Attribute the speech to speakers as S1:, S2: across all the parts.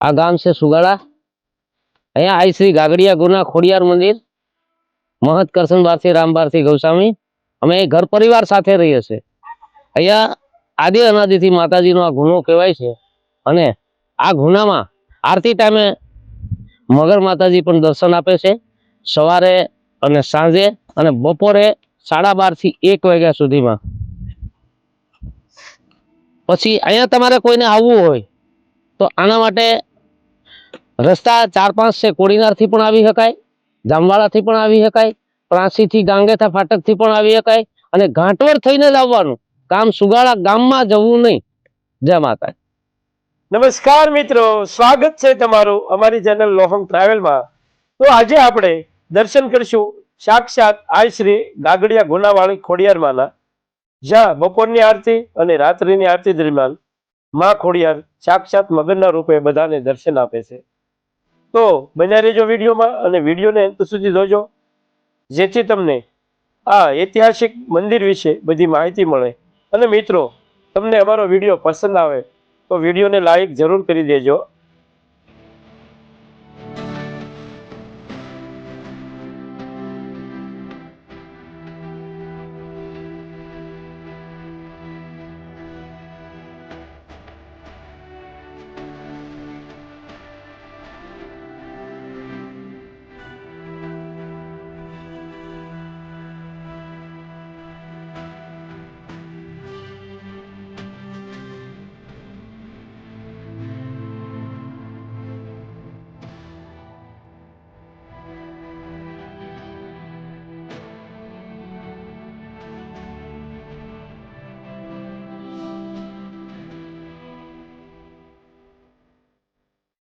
S1: આ ગામ છે સુગાડા અહીંયા આઈ શ્રી ગાગડિયા ગુના ખોડિયાર મંદિર. મહત રામ બારથી ગૌસ્વામી. અમે ઘર પરિવાર સાથે રહીએ છીએ. અહીંયા આદિ અનાદિથી માતાજીનો આ ગુનો કહેવાય છે. અને આ ગુનામાં આરતી ટાઈમે મગર માતાજી પણ દર્શન આપે છે. સવારે અને સાંજે અને બપોરે સાડા બારથી એક વાગ્યા સુધીમાં. પછી અહીંયા તમારે કોઈને આવવું હોય તો આના માટે રસ્તા ચાર પાંચ છે, કોડીનારથી પણ આવી શકાય જામવાળાથી પણ આવી શકાય પ્રાંસીથી ગાંગેથા ફાટકથી પણ આવી શકાય અને ઘાંટવર થઈને જ આવવાનું. કામ સુગાળા ગામમાં જવું નહીં. જય માતા
S2: નમસ્કાર મિત્રો, સ્વાગત છે તમારું અમારી ચેનલ લોહંગ ટ્રાવેલમાં. તો આજે આપણે દર્શન કરશું સાક્ષાત આય શ્રી ગાગડિયા ગુનાવાળી ખોડિયારમાંના. જ્યાં બપોરની આરતી અને રાત્રિની આરતી દરમિયાન માં ખોડિયાર સાક્ષાત મગનના રૂપે બધાને દર્શન આપે છે. તો બન્યા રહેજો વિડીયોમાં અને વિડીયોને અંત સુધી જોજો. જેથી તમને આ ઐતિહાસિક મંદિર વિશે બધી માહિતી મળે. અને મિત્રો, તમને અમારો વીડિયો પસંદ આવે તો વિડીયોને લાઈક જરૂર કરી દેજો.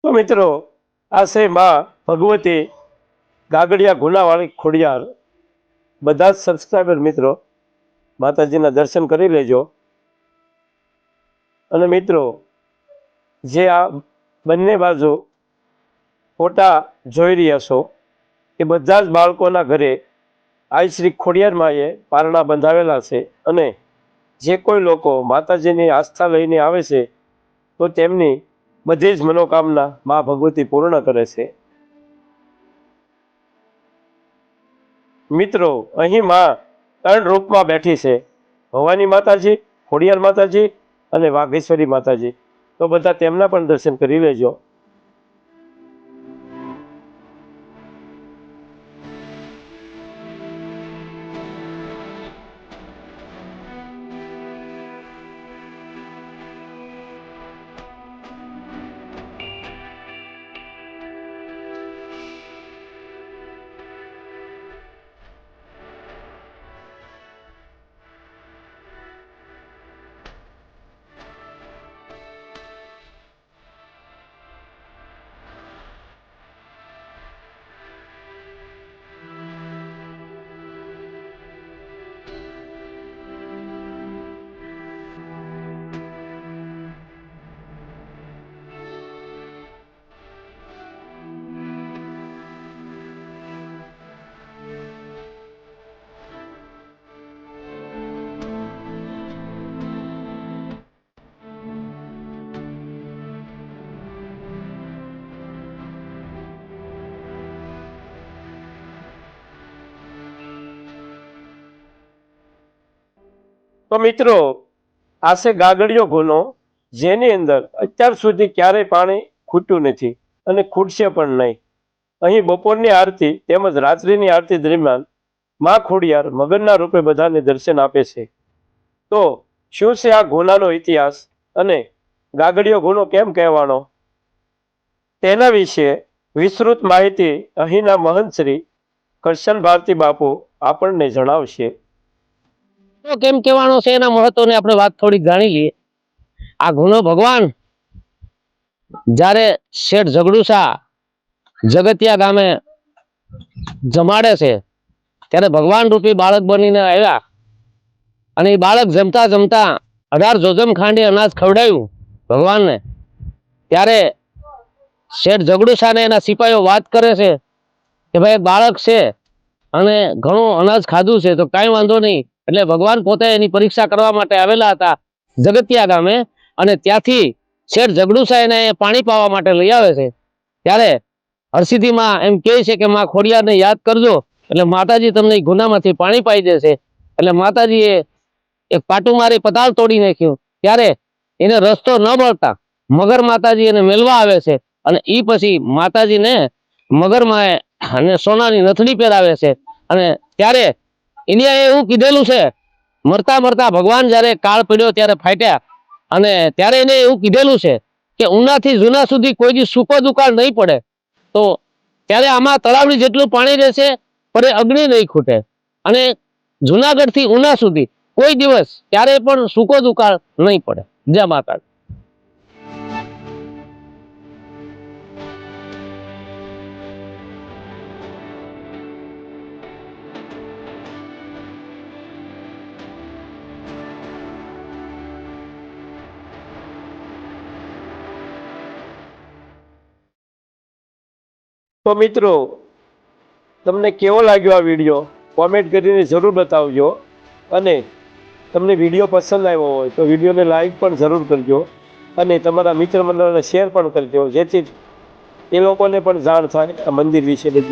S2: તો મિત્રો, આ છે માં ભગવતી ગાગડિયા ગુનાવાળી ખોડિયાર. બધા જ સબસ્ક્રાઈબર મિત્રો, માતાજીના દર્શન કરી લેજો. અને મિત્રો, જે આ બંને બાજુ ફોટા જોઈ રહ્યા છો, એ બધા જ બાળકોના ઘરે આઈ શ્રી ખોડિયાર માએ પારણા બંધાવેલા છે અને જે કોઈ લોકો માતાજીની આસ્થા લઈને આવે છે, તો તેમની બધી જ મનોકામના મા ભગવતી પૂર્ણ કરે છે. મિત્રો, અહીં માં ત્રણ રૂપમાં બેઠી છે. ભવાની માતાજી, ખોડિયાર માતાજી અને વાઘેશ્વરી માતાજી. તો બધા તેમના પણ દર્શન કરી લેજો. તો મિત્રો આ છે ગાગડિયો ગુનો જેની અંદર અત્યાર સુધી ક્યારેય પાણી ખૂટ્યું નથી અને ખૂટશે પણ નહીં. અહીં બપોરની આરતી તેમજ રાત્રિની આરતી દરમિયાનમાં ખોડિયાર મગનના રૂપે બધાને દર્શન આપે છે. તો શું છે આ ગુનાનો ઇતિહાસ અને ગાગડિયો ગુનો કેમ કહેવાનો? તેના વિશે વિસ્તૃત માહિતી અહીંના મહંત શ્રી કરશન ભારતી બાપુ આપણને જણાવશે.
S1: તો કેમ કહેવાનો છે? એના મહત્વની આપણે વાત થોડીક જાણી લઈએ. આ ગુનો ભગવાન જ્યારે શેઠ ઝઘડુસા જગતિયા ગામે જમાડે છે, ત્યારે ભગવાન રૂપી બાળક બનીને આવ્યા અને એ બાળક જમતા જમતા અઢાર જોજમ ખાંડી અનાજ ખવડાવ્યું ભગવાનને. ત્યારે શેઠ ઝઘડુસાને એના સિપાહીઓ વાત કરે છે કે ભાઈ બાળક છે અને ઘણું અનાજ ખાધું છે, તો કાંઈ વાંધો નહીં. એટલે ભગવાન પોતે એની પરીક્ષા કરવા માટે આવેલા હતા જગતિયા ગામે અને ત્યાંથી શેઠ જગડુસા એને પાણી પાવા માટે લઈ આવે છે. ત્યારે હરસિદ્ધિમાં એમ કહે છે કે માં ખોડિયારને યાદ કરજો, એટલે માતાજી તમને ગુનામાંથી પાણી પાઈ દેશે એટલે માતાજીએ એક પાટું મારી પતાલ તોડી નાખ્યું. ત્યારે એને રસ્તો ન મળતા મગર માતાજી એને મેળવા આવે છે અને એ પછી માતાજીને મગરમાં અને સોનાની નથડી પહેરાવે છે. અને ત્યારે એને એવું કીધેલું છે, મરતા મરતા ભગવાન જ્યારે કાળ પડ્યો ત્યારે ફાટ્યા. અને ત્યારે એને એવું કીધેલું છે કે, ઉનાથી જૂના સુધી કોઈ દી સૂકો દુકાળ નહીં પડે. તો ત્યારે આમાં તળાવની જેટલું પાણી રહેશે, પણ એ અગ્નિ નહીં ખૂટે. અને જુનાગઢથી ઉના સુધી કોઈ દિવસ ક્યારે પણ સૂકો દુકાળ નહીં પડે. જય માતા
S2: તો મિત્રો, તમને કેવો લાગ્યો આ વીડિયો કોમેન્ટ કરીને જરૂર બતાવજો. અને તમને વીડિયો પસંદ આવ્યો હોય તો વિડીયોને લાઈક પણ જરૂર કરજો. અને તમારા મિત્ર મંડળને શેર પણ કરજો જેથી એ લોકોને પણ જાણ થાય આ મંદિર વિશે બધી